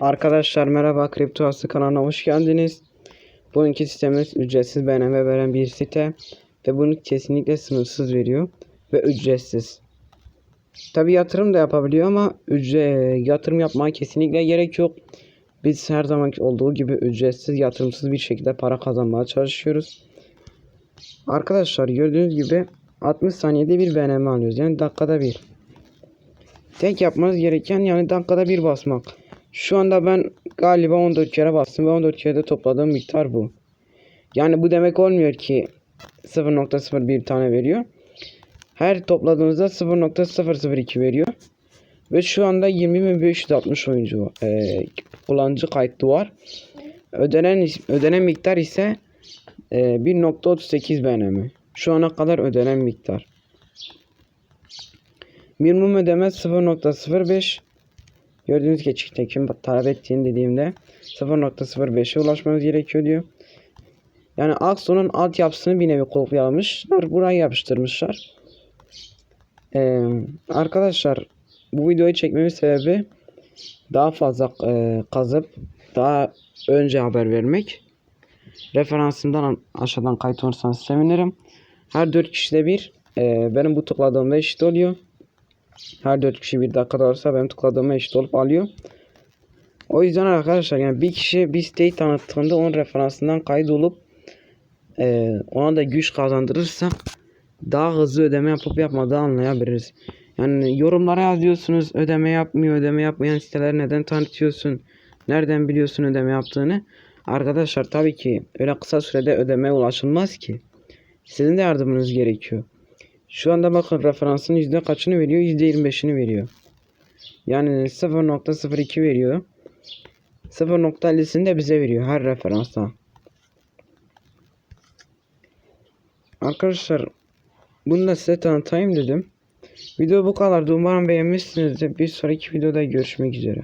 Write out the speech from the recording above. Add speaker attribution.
Speaker 1: Arkadaşlar merhaba Kripto Aslı kanalına hoş geldiniz. Bugünkü sitemiz ücretsiz beğenme veren bir site ve bunu kesinlikle sınırsız veriyor ve ücretsiz. Tabi yatırım da yapabiliyor ama ücre yatırım yapmaya kesinlikle gerek yok. Biz her zaman olduğu gibi ücretsiz yatırımsız bir şekilde para kazanmaya çalışıyoruz. Arkadaşlar gördüğünüz gibi 60 saniyede bir beğenme alıyoruz. Yani dakikada bir. Tek yapmanız gereken yani dakikada bir basmak. Şu anda ben galiba 14 kere bastım ve 14 kere de topladığım miktar bu. Yani bu demek olmuyor ki 0.01 tane veriyor. Her topladığınızda 0.002 veriyor. Ve şu anda 20.560 oyuncu. Ee, kullanıcı kayıtlı var. Ödenen ödenen miktar ise e, 1.38 BNM. Şu ana kadar ödenen miktar. Minimum ödeme 0.05 Gördüğünüz gibi çektim talep ettiğin dediğimde 0.05'e ulaşmamız gerekiyor diyor. Yani Axon'un altyapısını bir nevi kopyalamışlar. Buraya yapıştırmışlar. Ee, arkadaşlar bu videoyu çekmemin sebebi daha fazla e, kazıp daha önce haber vermek. Referansımdan aşağıdan kayıt olursanız sevinirim. Her 4 kişide bir e, benim bu tıkladığımda eşit oluyor. Her 4 kişi bir dakikada olursa benim tıkladığıma eşit olup alıyor. O yüzden arkadaşlar yani bir kişi bir siteyi tanıttığında onun referansından kaydolup e, ona da güç kazandırırsa daha hızlı ödeme yapıp yapmadığı anlayabiliriz. Yani yorumlara yazıyorsunuz ödeme yapmıyor ödeme yapmayan siteleri neden tanıtıyorsun nereden biliyorsun ödeme yaptığını arkadaşlar tabii ki öyle kısa sürede ödemeye ulaşılmaz ki sizin de yardımınız gerekiyor. Şu anda bakın referansın yüzde kaçını veriyor? Yüzde 25'ini veriyor. Yani 0.02 veriyor. 0.50'sini de bize veriyor her referansa. Arkadaşlar bunu da size tanıtayım dedim. Video bu kadar. Umarım beğenmişsinizdir. Bir sonraki videoda görüşmek üzere.